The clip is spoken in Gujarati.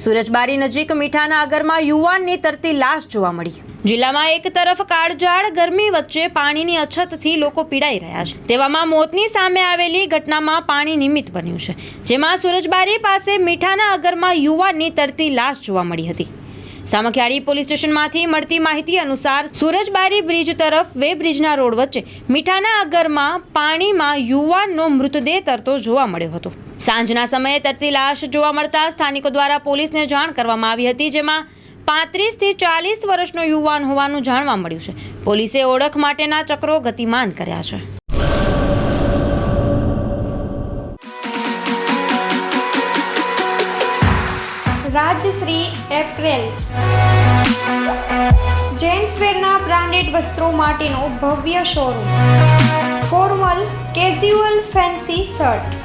સુરજબારી નજીક મીઠાના આગરમાં યુવાનની તરતી લાશ જોવા મળી. જિલ્લામાં એક તરફ કાળઝાળ, ગરમી વચ્ચે પાણીની અછતથી લોકો પીડાઈ રહ્યા છે. તેવામાં મોતની સામે આવેલી ઘટનામાં પાણી નિમિત્ત બન્યું છે. જેમાં સુરજબારી પાસે મીઠાના અગરમાં યુવાનની તરતી લાશ જોવા મળી હતી. સામખિયાળી પોલીસ સ્ટેશનમાંથી મળતી માહિતી અનુસાર સુરજબારી બ્રિજ તરફ વે બ્રિજના રોડ વચ્ચે મીઠાના અગરમાં પાણીમાં યુવાનનો મૃતદેહ તરતો જોવા મળ્યો હતો. સાંજના સમયે તરતી લાશ જોવા મળતા સ્થાનિકો દ્વારા પોલીસને જાણ કરવામાં આવી હતી, જેમાં પાંત્રીસથી ચાલીસ વર્ષનો યુવાન હોવાનું જાણવા મળ્યું છે. પોલીસે ઓળખ માટેના ચક્રો ગતિમાન કર્યા છે. રાજશ્રી એપ્રેલ્સ. જેન્ટ્સવેરના બ્રાન્ડેડ વસ્ત્રો માટેનો ભવ્ય showroom. Formal casual fancy shirt.